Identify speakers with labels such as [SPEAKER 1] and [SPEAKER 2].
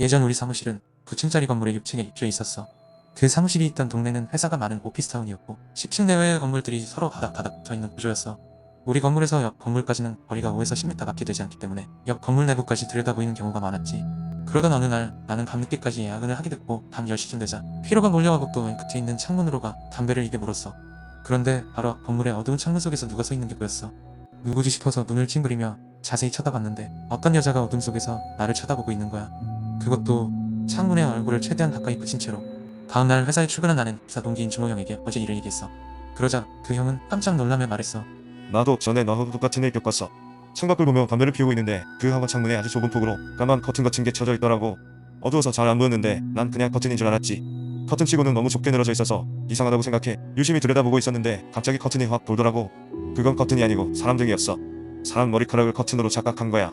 [SPEAKER 1] 예전 우리 사무실은 9층짜리 건물의 6층에 입주해 있었어. 그 사무실이 있던 동네는 회사가 많은 오피스타운이었고 10층 내외의 건물들이 서로 바닥바닥 붙어있는 구조였어. 우리 건물에서 옆 건물까지는 거리가 5에서 10m밖에 되지 않기 때문에 옆 건물 내부까지 들여다 보이는 경우가 많았지. 그러던 어느 날 나는 밤늦게까지 야근을 하게 됐고 밤 10시쯤 되자 피로가 몰려가고 또맨 끝에 있는 창문으로 가 담배를 입에 물었어. 그런데 바로 앞 건물의 어두운 창문 속에서 누가 서 있는 게 보였어. 누구지 싶어서 눈을 찡그리며 자세히 쳐다봤는데 어떤 여자가 어둠 속에서 나를 쳐다보고 있는 거야. 그것도 창문에 얼굴을 최대한 가까이 붙인 채로. 다음날 회사에 출근한 나는 기사 동기인 준호 형에게 어제 일을 얘기했어. 그러자 그 형은 깜짝 놀라며 말했어.
[SPEAKER 2] 나도 전에 너하고 똑같은 일 겪었어. 창밖을 보며 담배를 피우고 있는데 그 학원 창문에 아주 좁은 폭으로 까만 커튼 같은 게 쳐져 있더라고. 어두워서 잘 안 보였는데 난 그냥 커튼인 줄 알았지. 커튼 치고는 너무 좁게 늘어져 있어서 이상하다고 생각해 유심히 들여다보고 있었는데 갑자기 커튼이 확 돌더라고. 그건 커튼이 아니고 사람 등이었어. 사람 머리카락을 커튼으로 착각한 거야.